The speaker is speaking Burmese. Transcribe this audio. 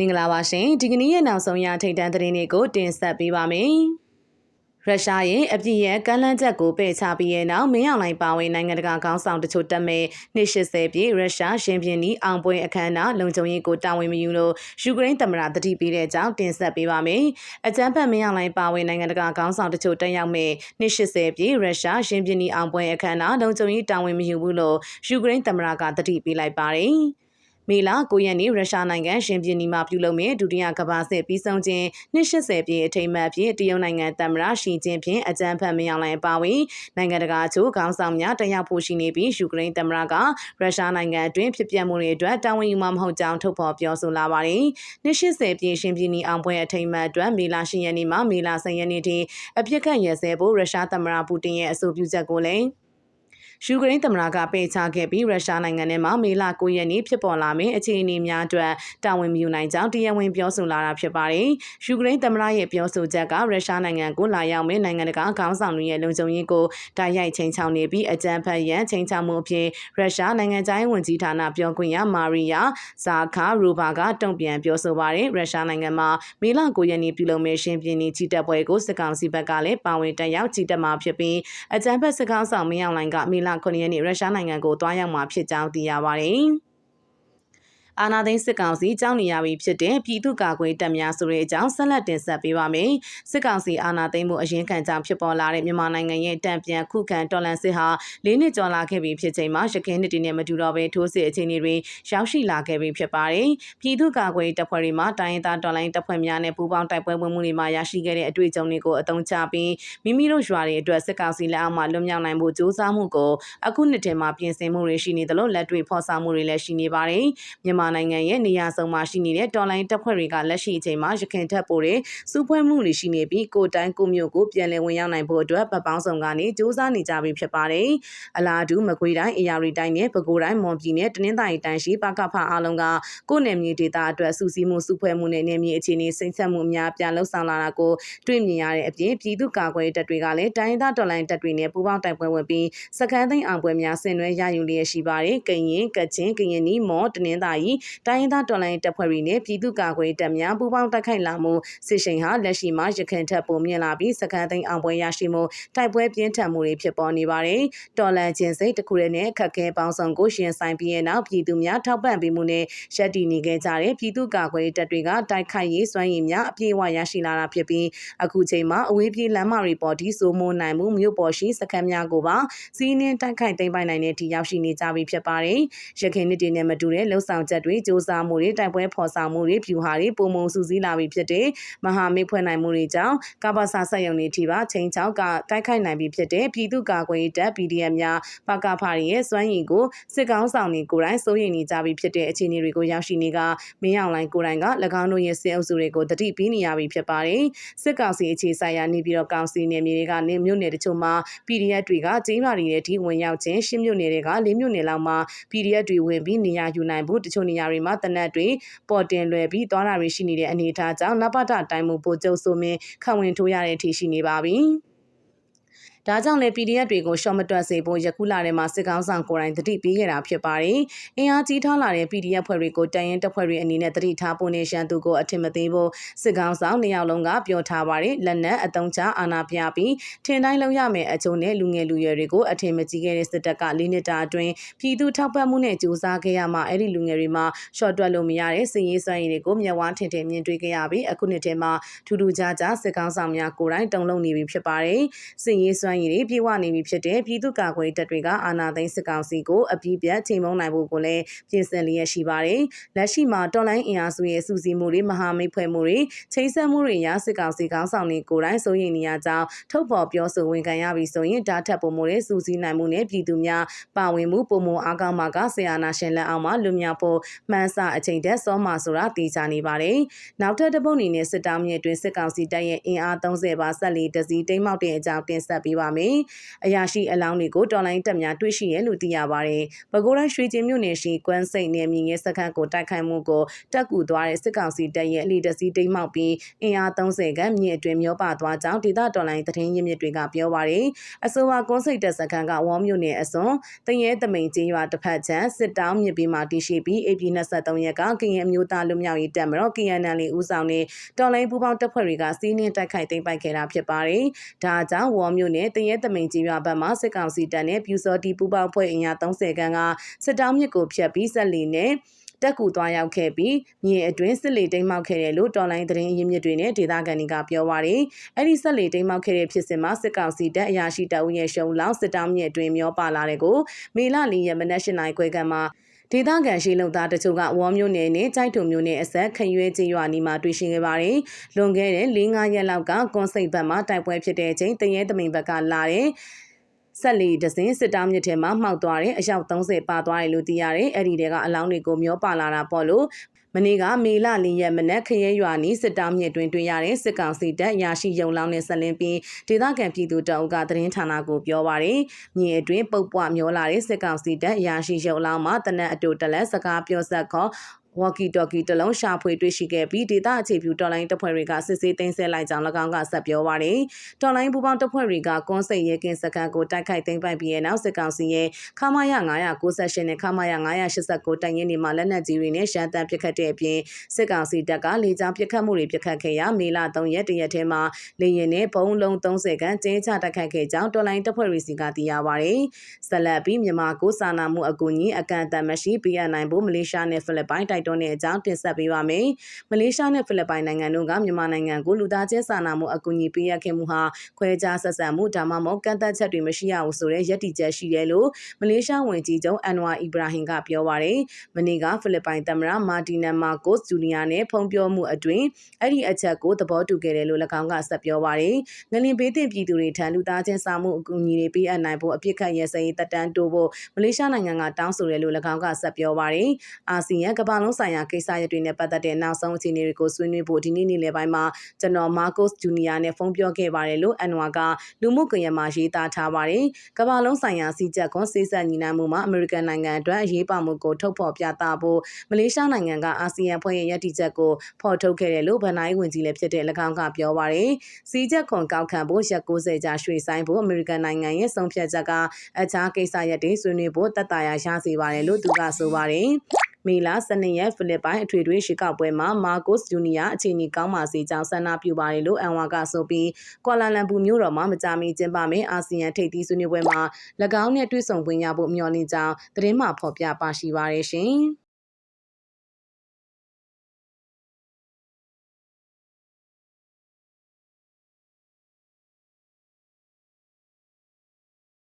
မင်္ဂလာပါရှင်ဒီကနေ့ရဲ့နောက်ဆုံးရထိတ်တန့်သတင်းတွေကိုတင်ဆက်ပေးပါမယ်ရုရှားရဲ့အပြည့်ရဲ့ကမ်းလှမ်းချက်ကိုပယ်ချပြီးတဲ့နောက်မင်းအောင်လှိုင်ပါဝင်နိုင်ငံတကာခေါင်းဆောင်တချို့တက်မဲ့နှစ်80ပြည့်ရုရှားရှင်ပြင်းဤအောင်ပွဲအခမ်းအနားလုံခြုံရေးကိုတာဝန်မယူလို့ယူကရိန်းသမ္မတတတိပေးတဲ့အကြောင်းတင်ဆက်ပေးပါမယ်။အကြမ်းဖက်မင်းအောင်လှိုင်ပါဝင်နိုင်ငံတကာခေါင်းဆောင်တချို့တက်ရောက်မဲ့နှစ်80ပြည့်ရုရှားရှင်ပြင်းဤအောင်ပွဲအခမ်းအနားလုံခြုံရေးတာဝန်မယူဘူးလို့ယူကရိန်းသမ္မတကတတိပေးလိုက်ပါတယ်။ မေလ9ရက်နေ့ရုရှားနိုင်ငံရှင်ပြည်နီမှာပြုလုပ်မဲ့ဒုတိယကမ္ဘာစစ်ပြီးဆုံးခြင်း280ပြည့်အထိမ်းအမှတ်ဖြင့်တရုတ်နိုင်ငံသမ္မတရှီကျင်းဖြင့်အကြံဖတ်မရောက်လိုင်ပါဝင်နိုင်ငံတကာချို့ခေါင်းဆောင်များတက်ရောက်ဖို့ရှိနေပြီးယူကရိန်းသမ္မတကရုရှားနိုင်ငံအတွင်းဖြစ်ပျက်မှုတွေအတွက်တာဝန်ယူမှာမဟုတ်ကြောင်းထုတ်ဖော်ပြောဆိုလာပါတယ်။280ပြည့်ရှင်ပြည်နီအောင်ပွဲအထိမ်းအမှတ်အတွက်မေလ10ရက်နေ့မှမေလ10ရက်နေ့ထိအပြစ်ခတ်ရစဲဖို့ရုရှားသမ္မတပူတင်ရဲ့အဆိုပြုချက်ကိုလည်း ယူကရိန်းသမ္မတကပေးချခဲ့ပြီးရုရှားနိုင်ငံထဲမှာမေလ9ရက်နေ့ဖြစ်ပေါ်လာမယ့်အခြေအနေများအတွက်တာဝန်မယူနိုင်ကြောင်းတရားဝင်ပြောဆိုလာတာဖြစ်ပါတယ်။ယူကရိန်းသမ္မတရဲ့ပြောဆိုချက်ကရုရှားနိုင်ငံကိုလာရောက်မယ့်နိုင်ငံတကာခေါင်းဆောင်တွေရဲ့လုံခြုံရေးကိုတိုက်ရိုက်ချိန်ချောင်းနေပြီးအကြမ်းဖက်ရန်ချိန်ချောင်းမှုအဖြစ်ရုရှားနိုင်ငံသားရေးဝန်ကြီးဌာနပြောခွင့်ရမာရီယာဇာခါရူဘာကတုံ့ပြန်ပြောဆိုပါတယ်။ရုရှားနိုင်ငံမှာမေလ9ရက်နေ့ပြုလုပ်မယ့်ရှင်ပြင်းကြီးတပ်ပွဲကိုစစ်ကောင်စီဘက်ကလည်းပါဝင်တက်ရောက်ကြီးတက်မှာဖြစ်ပြီးအကြမ်းဖက်စစ်ကောင်ဆောင်မင်းအောင်လှိုင်ကမေလလ9ရက်နေ့ရုရှားနိုင်ငံကိုတွားရောက်မှာဖြစ်ကြောင်းသိရပါတယ်။ အာနာသိန်းစစ်ကောင်စီကြောင်းနေရပြီဖြစ်တဲ့ပြည်သူ့ကာကွယ်တပ်များဆိုတဲ့အကြောင်းဆက်လက်တင်ဆက်ပေးပါမယ်။စစ်ကောင်စီအာနာသိန်းမှုအရင်ခံကြောင်းဖြစ်ပေါ်လာတဲ့မြန်မာနိုင်ငံရဲ့တံပြန်ခုခံတော်လှန်စစ်ဟာ၄နှစ်ကျော်လာခဲ့ပြီဖြစ်ချိန်မှာရခိုင်နှစ်တည်းနဲ့မတူတော့ဘဲထိုးစစ်အခြေအနေတွေရောက်ရှိလာခဲ့ပြီဖြစ်ပါတယ်။ပြည်သူ့ကာကွယ်တပ်ဖွဲ့တွေမှာတိုင်းရင်းသားတော်လှန်တပ်ဖွဲ့များနဲ့ပူးပေါင်းတိုက်ပွဲဝင်မှုတွေမှာရရှိခဲ့တဲ့အတွေ့အကြုံတွေကိုအသုံးချပြီးမိမိတို့ရွာတွေအတွက်စစ်ကောင်စီလက်အောက်မှာလွတ်မြောက်နိုင်ဖို့ကြိုးစားမှုကိုအခုနှစ်ထဲမှာပြင်ဆင်မှုတွေရှိနေသလိုလက်တွေ့ဖော်ဆောင်မှုတွေလည်းရှိနေပါတယ်။မြန်မာနိုင်ငံရဲ့နေရာစုံမှာရှိနေတဲ့တော်လိုင်းတပ်ဖွဲ့တွေကလက်ရှိအချိန်မှာရခိုင်တပ်ပိုတဲ့စူးဖွဲမှုတွေရှိနေပြီးကိုတိုင်းကိုမျိုးကိုပြန်လည်ဝင်ရောက်နိုင်ဖို့အတွက်ဗပောင်းဆောင်ကနေစူးစမ်းနေကြပြီဖြစ်ပါတယ်။အလားတူမကွေးတိုင်းအေရရီတိုင်းနဲ့ပဲခူးတိုင်းမွန်ပြည်နယ်တနင်္သာရီတိုင်းရှိပကဖအားလုံးကကိုနယ်မြေဒေသအတွက်စူးစီးမှုစူးဖွဲမှုနဲ့နယ်မြေအခြေအနေစိမ့်ဆက်မှုအများပြန်လှုပ်ဆောင်လာတာကိုတွေ့မြင်ရတဲ့အပြင်ပြည်သူ့ကာကွယ်တပ်တွေကလည်းတိုင်းသားတော်လိုင်းတပ်တွေနဲ့ပူးပေါင်းတိုက်ပွဲဝင်ပြီးစကန်းသိန်းအောင်ပွဲများဆင်နွှဲရယူလျက်ရှိပါတယ်။ကရင်ကချင်ကရင်နီမော်တနင်္သာရီတိုင်းသားတော်လိုင်းတပ်ဖွဲ့တွေနဲ့ပြည်သူ့ကာကွယ်တပ်များပူးပေါင်းတိုက်ခိုက်လာမှုစစ်ရှိန်ဟာလက်ရှိမှာရခိုင်ထက်ပိုမြင့်လာပြီးစကန်သိန်းအောင်ပွဲရရှိမှုတိုက်ပွဲပြင်းထန်မှုတွေဖြစ်ပေါ်နေပါတယ်။တော်လန်ချင်းစိတ်တစ်ခုတည်းနဲ့ခက်ခဲပေါင်းဆောင်ကိုရှင်ဆိုင်ပြီးနောက်ပြည်သူများထောက်ပံ့ပေးမှုနဲ့ရပ်တည်နေခဲ့ကြတဲ့ပြည်သူ့ကာကွယ်တပ်တွေကတိုက်ခိုက်ရေးစွမ်းရည်များအပြည့်အဝရရှိလာတာဖြစ်ပြီးအခုချိန်မှာအဝေးပြေးလမ်းမတွေပေါ်ဒီဆိုမိုးနိုင်မှုမြို့ပေါ်ရှိစခန်းများကိုပါစီးနှင်းတိုက်ခိုက်သိမ်းပိုက်နိုင်တဲ့ထိရောက်ရှိနေကြပြီဖြစ်ပါတယ်။ရခိုင်နှစ်တည်နဲ့မတူတဲ့လှုပ်ဆောင်ချက်တွေစ조사မှုတွေတိုက်ပွဲဖော်ဆောင်မှုတွေဖြူဟာတွေပုံမုံစုစည်းလာပြီဖြစ်တဲ့မဟာမိတ်ဖွဲ့နိုင်မှုတွေကြောင့်ကပ္ပစာဆက်ယုံတွေထိပါချိန်ချောက်ကတိုက်ခိုက်နိုင်ပြီဖြစ်တဲ့ပြည်သူ့ကာကွယ်ရေးတပ် PDF များပကဖာတွေရဲ့စွမ်းရည်ကိုစစ်ကောင်းဆောင်တွေကိုယ်တိုင်စိုးရိမ်နေကြပြီဖြစ်တဲ့အခြေအနေတွေကိုရောက်ရှိနေကမင်းအောင်လိုင်ကိုယ်တိုင်က၎င်းတို့ရဲ့စစ်အုပ်စုတွေကိုတတိပေးနေရပြီဖြစ်ပါတယ်စစ်ကောင်စီအခြေဆိုင်ရာနေပြီးတော့ကောင်စီနယ်မြေတွေကနေမြို့နယ်တချို့မှာ PDF တွေကကျင်းမာတွေရဲ့ထိဝင်ရောက်ခြင်းရှင်းမြို့နယ်တွေက၄မြို့နယ်လောက်မှာ PDF တွေဝင်ပြီးနေရာယူနိုင်ဖို့တချို့နေရာတွေမှာတနက်တွေပေါ်တင်လွယ်ပြီးသွားတာတွေရှိနေတဲ့အနေအထားကြောင့်နပတတိုင်းမှုပိုကျုပ်ဆိုမင်းခံဝင်ထိုးရတဲ့အထိရှိနေပါပြီ။ ဒါကြောင့်လည်း PDF တွေကိုရှော့မတွက်စေဖို့ယခုလထဲမှာစစ်ကောင်းဆောင်ကိုယ်တိုင်တတိပေးခဲ့တာဖြစ်ပါတယ်။အင်အားကြီးထားလာတဲ့ PDF ဖွဲ့တွေကိုတန်ရင်တပ်ဖွဲ့တွေအနေနဲ့တတိထားဖို့နေရှန်သူကိုအထင်မသေးဖို့စစ်ကောင်းဆောင်နှစ်ယောက်လုံးကပြောထားပါတယ်။လက်နက်အတုံးချအာဏာပြပြီးထင်တိုင်းလုံးရမယ်အကျိုးနဲ့လူငယ်လူရွယ်တွေကိုအထင်မကြီးခဲ့တဲ့စစ်တပ်ကလေးနှစ်တာအတွင်းပြည်သူထောက်ပံ့မှုနဲ့ကြိုးစားခဲ့ရမှအဲ့ဒီလူငယ်တွေမှာရှော့တွက်လို့မရတဲ့စည်ရေးစွမ်းရည်တွေကိုမျက်ဝါးထင်ထင်မြင်တွေ့ခဲ့ရပြီးအခုနှစ်ထဲမှာထူးထူးခြားခြားစစ်ကောင်းဆောင်များကိုယ်တိုင်တုံ့လုံနေပြီဖြစ်ပါတယ်။စည်ရေးစွမ်းရည်တွေပြေဝနေပြီဖြစ်တဲ့ပြည်သူ့ကာကွယ်တပ်တွေကအာဏာသိမ်းစစ်ကောင်စီကိုအပြည့်ပြတ်ချိန်မုံနိုင်ဖို့ကိုလည်းပြင်ဆင်လျက်ရှိပါတယ်။လက်ရှိမှာတော်လိုင်းအင်အားစုရဲ့စူးစီးမှုတွေမဟာမိတ်ဖွဲ့မှုတွေချိန်ဆက်မှုတွေရစစ်ကောင်စီကောင်းဆောင်တွေကိုယ်တိုင်စိုးရိမ်နေရကြောင်းထုတ်ဖော်ပြောဆိုဝန်ခံရပြီဆိုရင်ဓာတ်ထပ်ပုံမှုတွေစူးစီးနိုင်မှုနဲ့ပြည်သူများပါဝင်မှုပုံမအားကောင်းမှာကဆီယာနာရှင်လက်အောက်မှာလူများဖို့မှန်းဆအချိန်တက်စောမှာဆိုတာသိချနေပါတယ်။နောက်ထပ်တစ်ပုတ်အနေနဲ့စစ်တောင်းမြစ်တွင်စစ်ကောင်စီတပ်ရဲ့အင်အား30ပါဆက်လီတစည်းတိမ်းမောက်တဲ့အကြောင်းတင်ဆက်ပေးပါမယ်။အရာရှိအလောင်းတွေကိုတော်လိုင်းတက်များတွေ့ရှိရလို့သိရပါတယ်။ပဲခူးတိုင်းရွှေကျင်မြို့နယ်ရှိကွမ်းစိတ်နယ်မြေငယ်စခန်းကိုတိုက်ခိုက်မှုကိုတက်ကူသွားတဲ့စစ်ကောင်စီတပ်ရဲ့အလီတစီတိမ်မောက်ပြီးအင်အား30ခန့်မြင့်အတွင်းမျောပါသွားကြောင်းဒေသတော်လိုင်းသတင်းရင်းမြစ်တွေကပြောပါတယ်။အဆိုပါကွမ်းစိတ်တပ်စခန်းကဝေါမြို့နယ်အစွန်တရဲသမိန်ကျေးရွာတစ်ဖက်ချမ်းစစ်တောင်းမြစ်ပြီးမှတည်ရှိပြီး AP 23ရက်ကကရင်အမျိုးသားလူမျိုးရေးတပ်မတော် KNL ဦးဆောင်တဲ့တော်လိုင်းပူပေါင်းတပ်ဖွဲ့တွေကစီးနင်းတိုက်ခိုက်သိမ်းပိုက်ခဲ့တာဖြစ်ပါတယ်။ဒါကြောင့်ဝေါမြို့နယ်တရဲသမိန်ကျေးရွာဘက်မှစစ်ကောင်စီတပ်နဲ့ပြူစောတီပူပေါင်းဖွဲ့အင်အား30ခန်းကစစ်တောင်းမြစ်ကိုဖျက်ပြီးဆက်လီနဲ့တက်ကူသွားရောက်ခဲ့ပြီးမြေအတွင်းစစ်လေတိမ်းမောက်ခဲ့တယ်လို့တော်လိုင်းသတင်းအရင်းမြစ်တွေနဲ့ဒေသခံတွေကပြောပါရယ်အဲ့ဒီဆက်လေတိမ်းမောက်ခဲ့တဲ့ဖြစ်စဉ်မှာစစ်ကောင်စီတပ်အရာရှိတပ်ဦးရဲ့ရှုံလောင်စစ်တောင်းမြစ်အတွင်းမျောပါလာတဲ့ကိုမေလ၄ရက်မနက်၈နာရီခွဲကမှ ဒေသခံရှိလုံသားတချို့ကဝေါမျိုးနယ်နဲ့ကြိုက်ထုံမျိုးနယ်အဆက်ခရွဲကျေးရွာနီမှာတွေ့ရှိခဲ့ပါတယ်။လွန်ခဲ့တဲ့၄-၅ရက်လောက်ကကွန်စိတ်ဘက်မှာတိုက်ပွဲဖြစ်တဲ့အချိန်တရဲသမိန်ဘက်ကလာတဲ့ဆက်လီဒဇင်းစစ်တောင်းမြစ်ထဲမှာမှောက်သွားတဲ့အယောက်30ပါသွားတယ်လို့သိရတယ်။အဲ့ဒီတဲကအလောင်းတွေကိုမျောပါလာတာပေါ့လို့ မနေ့ကမေလ၄ရက်မနက်ခရဲရွာနီးစစ်တောင်းမြစ်တွင်တွေ့ရတဲ့စစ်ကောင်စီတပ်ရရှိယုံလောင်းနဲ့ဆက်လင်းပြီးဒေသခံပြည်သူတအုပ်ကသတင်းဌာနကိုပြောပါရယ်မြေအတွင်းပုတ်ပွားမျောလာတဲ့စစ်ကောင်စီတပ်ရရှိယုံလောင်းမှာတနက်အတူတလက်စကားပြောဆက်ခေါ် ဝါကီတော်ကီတလုံးရှာဖွေတွေ့ရှိခဲ့ပြီးဒေသအခြေပြုတော်လိုင်းတပ်ဖွဲ့တွေကစစ်ဆေးသိမ်းဆည်းလိုက်ကြောင်း၎င်းကဆက်ပြောပါရယ်တော်လိုင်းပူပေါင်းတပ်ဖွဲ့တွေကကွန်စိတ်ရဲကင်းစခန်းကိုတိုက်ခိုက်သိမ်းပိုက်ပြီးတဲ့နောက်စစ်ကောင်စီရဲ့ခမာယ998နဲ့ခမာယ989တိုင်ရင်တွေမှာလက်နက်ကြီးတွေနဲ့ရှမ်းတမ်းပစ်ခတ်တဲ့အပြင်စစ်ကောင်စီတပ်ကလေကြောင်းပစ်ခတ်မှုတွေပစ်ခတ်ခဲ့ရာမေလ3ရက်တရက်ထဲမှာလေရင်နဲ့ဘုံလုံး30ခန်းကျင်းချတိုက်ခိုက်ခဲ့ကြောင်းတော်လိုင်းတပ်ဖွဲ့တွေစီကသိရပါရယ်ဆက်လက်ပြီးမြန်မာကိုစာနာမှုအကူအညီအကန့်အသတ်မရှိပေးအပ်နိုင်ဖို့မလေးရှားနဲ့ဖိလစ်ပိုင်တိုက်တွန်းတဲ့အကြောင်းတင်ဆက်ပေးပါမယ်။မလေးရှားနဲ့ဖိလစ်ပိုင်နိုင်ငံတို့ကမြန်မာနိုင်ငံကိုလူသားချင်းစာနာမှုအကူအညီပေးရခဲ့မှုဟာခွဲခြားဆက်ဆံမှုဒါမှမဟုတ်ကန့်သက်ချက်တွေမရှိရဘူးဆိုတဲ့ယက်တီချက်ရှိတယ်လို့မလေးရှားဝန်ကြီးချုပ်အန်ဝါအီဘရာဟင်ကပြောပါရယ်။မနေ့ကဖိလစ်ပိုင်သမ္မတမာတီနမာကိုစ်ဂျူနီယာနဲ့ဖုံပြောမှုအတွင်အဲ့ဒီအချက်ကိုသဘောတူခဲ့တယ်လို့၎င်းကဆက်ပြောပါရယ်။ငလင်ဘေးတင်ပြည်သူတွေထံလူသားချင်းစာမှုအကူအညီတွေပေးအပ်နိုင်ဖို့အပြစ်ခတ်ရဲစရေးတက်တန်းတိုးဖို့မလေးရှားနိုင်ငံကတောင်းဆိုတယ်လို့၎င်းကဆက်ပြောပါရယ်။အာဆီယံကမ္ဘာလုံးဆိုင်ရာကိစ္စရပ်တွေနဲ့ပတ်သက်တဲ့နောက်ဆုံးအခြေအနေတွေကိုဆွေးနွေးဖို့ဒီနေ့နေ့လယ်ပိုင်းမှာကျွန်တော်မာကုစ်ဂျူနီယာနဲ့ဖုန်းပြောခဲ့ပါတယ်လို့အန်ဝါကလူမှုကွန်ရက်မှာရေးသားထားပါတယ်။ကမ္ဘာလုံးဆိုင်ရာစီချက်ကွန်စေးဆက်ညီနိုင်မှုမှာအမေရိကန်နိုင်ငံအတွက်အရေးပါမှုကိုထုတ်ဖော်ပြသဖို့မလေးရှားနိုင်ငံကအာဆီယံဖွဲ့ရဲ့ရည်တည်ချက်ကိုဖော်ထုတ်ခဲ့တယ်လို့ဗန်နိုင်းဝင်ကြီးလည်းဖြစ်တဲ့၎င်းကပြောပါတယ်။စီချက်ခွန်ကောက်ခံဖို့ရက်60ကြာရွှေဆိုင်ဖို့အမေရိကန်နိုင်ငံရဲ့ဆုံးဖြတ်ချက်ကအခြားကိစ္စရပ်တွေဆွေးနွေးဖို့တက်တာရရစေပါတယ်လို့သူကဆိုပါတယ်။ မေလ12ရက်ဖိလစ်ပိုင်အထွေထွေရှီကောက်ပွဲမှာမာကိုစ်ဂျူနီယာအခြေအနေကောင်းပါစေကြောင်းဆန္ဒပြုပါတယ်လို့အန်ဝါကဆိုပြီးကွာလာလမ်ပူမြို့တော်မှာမကြာမီကျင်းပမယ့်အာဆီယံထိပ်သီးဆွေးနွေးပွဲမှာ၎င်းနဲ့တွေ့ဆုံခွင့်ရဖို့မျှော်လင့်ကြောင်းသတင်းမှဖော်ပြပါရှိပါရရှင်။